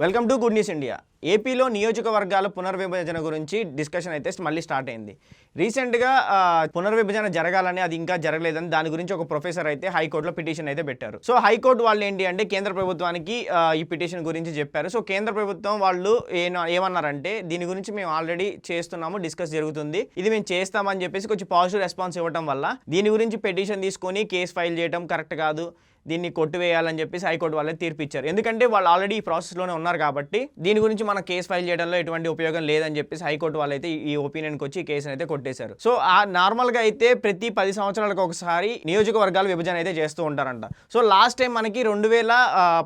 Welcome to good news India. ఏపీలో నియోజకవర్గాల పునర్విభజన గురించి డిస్కషన్ అయితే మళ్ళీ స్టార్ట్ అయింది. రీసెంట్గా పునర్విభజన జరగాలని అది ఇంకా జరగలేదని దాని గురించి ఒక ప్రొఫెసర్ అయితే హైకోర్టులో పిటిషన్ అయితే పెట్టారు. సో హైకోర్టు వాళ్ళు ఏంటి అంటే కేంద్ర ప్రభుత్వానికి ఈ పిటిషన్ గురించి చెప్పారు. సో కేంద్ర ప్రభుత్వం వాళ్ళు ఏమన్నారంటే దీని గురించి మేము ఆల్రెడీ చేస్తున్నాము డిస్కస్ జరుగుతుంది. ఇది మేము చేస్తామని చెప్పేసి కొంచెం పాజిటివ్ రెస్పాన్స్ ఇవ్వడం వల్ల దీని గురించి పిటిషన్ తీసుకొని కేసు ఫైల్ చేయడం కరెక్ట్ కాదు. దీన్ని కొట్టివేయాలని చెప్పేసి హైకోర్టు వాళ్ళే తీర్పు ఇచ్చారు ఎందుకంటే వాళ్ళు ఆల్రెడీ ఈ ప్రాసెస్లోనే ఉన్నారు కాబట్టి దీని గురించి మన కేసు ఫైల్ చేయడంలో ఎటువంటి ఉపయోగం లేదని చెప్పేసి హైకోర్టు వాళ్ళైతే ఈ ఒపీనియన్కి వచ్చి ఈ కేసుని అయితే కొట్టేశారు. సో ఆ నార్మల్గా అయితే ప్రతి పది సంవత్సరాలకు ఒకసారి నియోజకవర్గాలు విభజన అయితే చేస్తూ ఉంటారంట. సో లాస్ట్ టైం మనకి రెండు వేల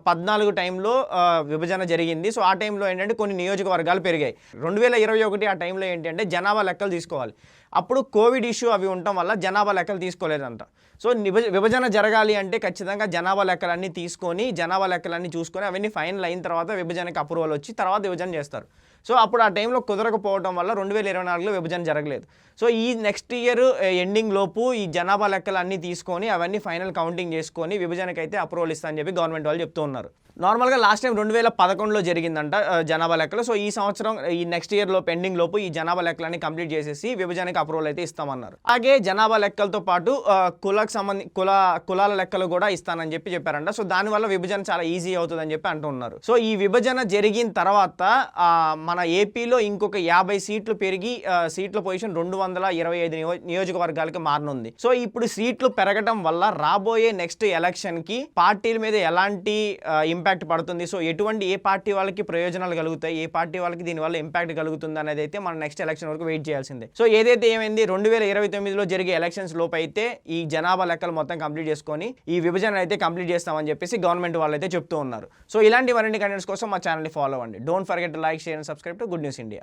పద్నాలుగు టైంలో విభజన జరిగింది. సో ఆ టైంలో ఏంటంటే కొన్ని నియోజకవర్గాలు పెరిగాయి. రెండు వేల ఇరవై ఒకటి ఆ టైంలో ఏంటంటే జనాభా లెక్కలు తీసుకోవాలి. అప్పుడు కోవిడ్ ఇష్యూ అవి ఉండటం వల్ల జనాభా లెక్కలు తీసుకోలేదంట. సో నిభ- విభజన జరగాలి అంటే ఖచ్చితంగా జనాభా లెక్కలన్నీ తీసుకొని జనాభా లెక్కలన్నీ చూసుకొని అవన్నీ ఫైనల్ అయిన తర్వాత విభజనకి అప్రూవల్ వచ్చి తర్వాత విభజన చేస్తారు. సో అప్పుడు ఆ టైంలో కుదరకపోవడం వల్ల రెండు వేల ఇరవై నాలుగులో విభజన జరగలేదు. సో ఈ నెక్స్ట్ ఇయర్ ఎండింగ్ లోపు ఈ జనాభా లెక్కలు అన్నీ తీసుకొని అవన్నీ ఫైనల్ కౌంటింగ్ చేసుకొని విభజనకి అయితే అప్రూవల్ ఇస్తా అని చెప్పి గవర్నమెంట్ వాళ్ళు చెప్తూ ఉన్నారు. నార్మల్గా లాస్ట్ టైం రెండు వేల పదకొండులో జరిగిందంట జనాభా లెక్కలు. సో ఈ సంవత్సరం ఈ నెక్స్ట్ ఇయర్లో పెండింగ్ లోపు ఈ జనాభా లెక్కలన్నీ కంప్లీట్ చేసేసి విభజనకి అప్రూవల్ అయితే ఇస్తామన్నారు. అలాగే జనాభా లెక్కలతో పాటు కులకు సంబంధి కుల కులాల లెక్కలు కూడా ఇస్తానని చెప్పి చెప్పారంట. సో దానివల్ల విభజన చాలా ఈజీ అవుతుందని చెప్పి అంటున్నారు సో ఈ విభజన జరిగిన తర్వాత మన మన ఏపీలో ఇంకొక యాభై సీట్లు పెరిగి సీట్ల పొజిషన్ రెండు వందల ఇరవై ఐదు నియోజకవర్గాలకి మారనుంది. సో ఇప్పుడు సీట్లు పెరగడం వల్ల రాబోయే నెక్స్ట్ ఎలక్షన్కి పార్టీల మీద ఎలాంటి ఇంపాక్ట్ పడుతుంది? సో ఎటువంటి ఏ పార్టీ వాళ్ళకి ప్రయోజనాలు కలుగుతాయి? ఏ పార్టీ వాళ్ళకి దీనివల్ల ఇంపాక్ట్ కలుగుతుంది అనేది అయితే మనం నెక్స్ట్ ఎలక్షన్ వరకు వెయిట్ చేయాల్సిందే. సో ఏదైతే ఏమైంది? రెండు వేల ఇరవై తొమ్మిదిలో జరిగే ఎలక్షన్స్ లోపు అయితే ఈ జనాభా లెక్కలు మొత్తం కంప్లీట్ చేసుకొని ఈ విభజన అయితే కంప్లీట్ చేస్తామని చెప్పేసి గవర్నమెంట్ వాళ్ళు అయితే చెప్తూ ఉన్నారు. సో ఇలాంటి మరిన్ని కంటెంట్స్ కోసం మా ఛానల్ని ఫాలో అవ్వండి. Don't forget like share and subscribe to good news India